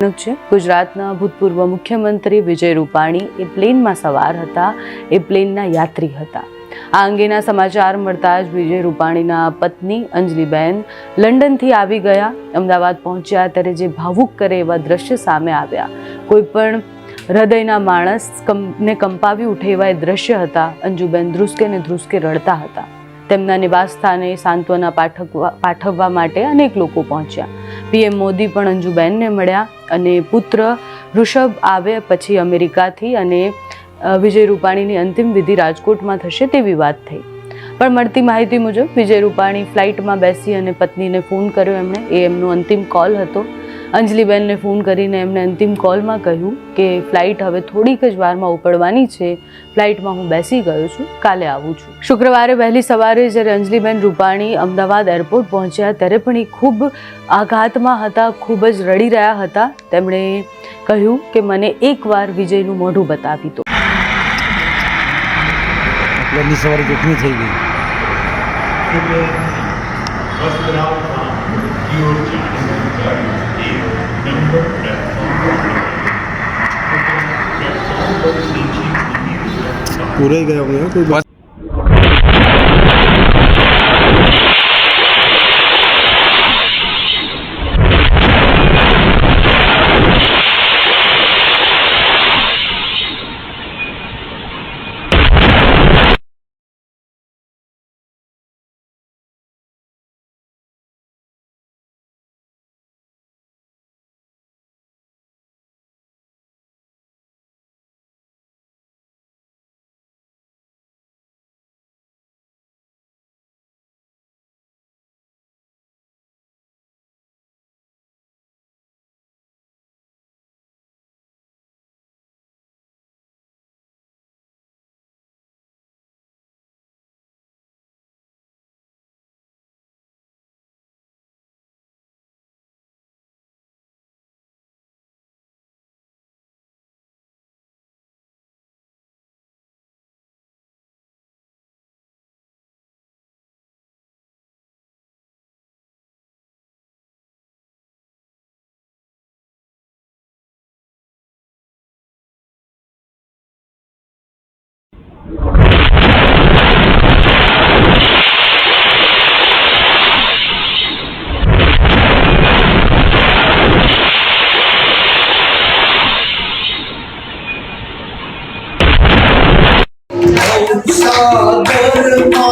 છે. ગુજરાતના ભૂતપૂર્વ મુખ્યમંત્રી વિજય રૂપાણી એ પ્લેનમાં સવાર હતા. એ પ્લેનના યાત્રી હતા. આ અંગેના સમાચાર મળતા જ વિજય રૂપાણીના પત્ની અંજલિબેન લંડનથી આવી ગયા. અમદાવાદ પહોંચ્યા ત્યારે જે ભાવુક કરે એવા દ્રશ્ય સામે આવ્યા. કોઈ પણ હૃદયના માણસ ને કંપાવી ઉઠે એવા એ દ્રશ્ય હતા. અંજુબેન ધ્રુસકે ને ધ્રુસકે રડતા હતા. તેમના નિવાસસ્થાને સાંત્વના પાઠકવા પાઠવવા માટે અનેક લોકો પહોંચ્યા. પીએમ મોદી પણ અંજુબેનને મળ્યા અને પુત્ર ઋષભ આવે પછી અમેરિકાથી અને વિજય રૂપાણીની અંતિમ વિધિ રાજકોટમાં થશે તેવી વાત થઈ. પણ મળતી માહિતી મુજબ વિજય રૂપાણી ફ્લાઇટમાં બેસી અને પત્નીને ફોન કર્યો. એમણે એ એમનો અંતિમ કોલ હતો. અંજલિબેનને ફોન કરીને એમને અંતિમ કોલમાં કહ્યું કે ફ્લાઇટ હવે થોડીક જ વારમાં ઉપડવાની છે. ફ્લાઇટમાં હું બેસી ગયો છું. કાલે આવું છું. શુક્રવારે વહેલી સવારે જ્યારે અંજલિબેન રૂપાણી અમદાવાદ એરપોર્ટ પહોંચ્યા ત્યારે પણ એ ખૂબ આઘાતમાં હતા ખૂબ જ રડી રહ્યા હતા. તેમણે કહ્યું કે મને એકવાર વિજયનું મોઢું બતાવી દો. પ્લેનની સવારી થઈ ગઈ. પૂરાઈ ગયા કોઈ সাগর মা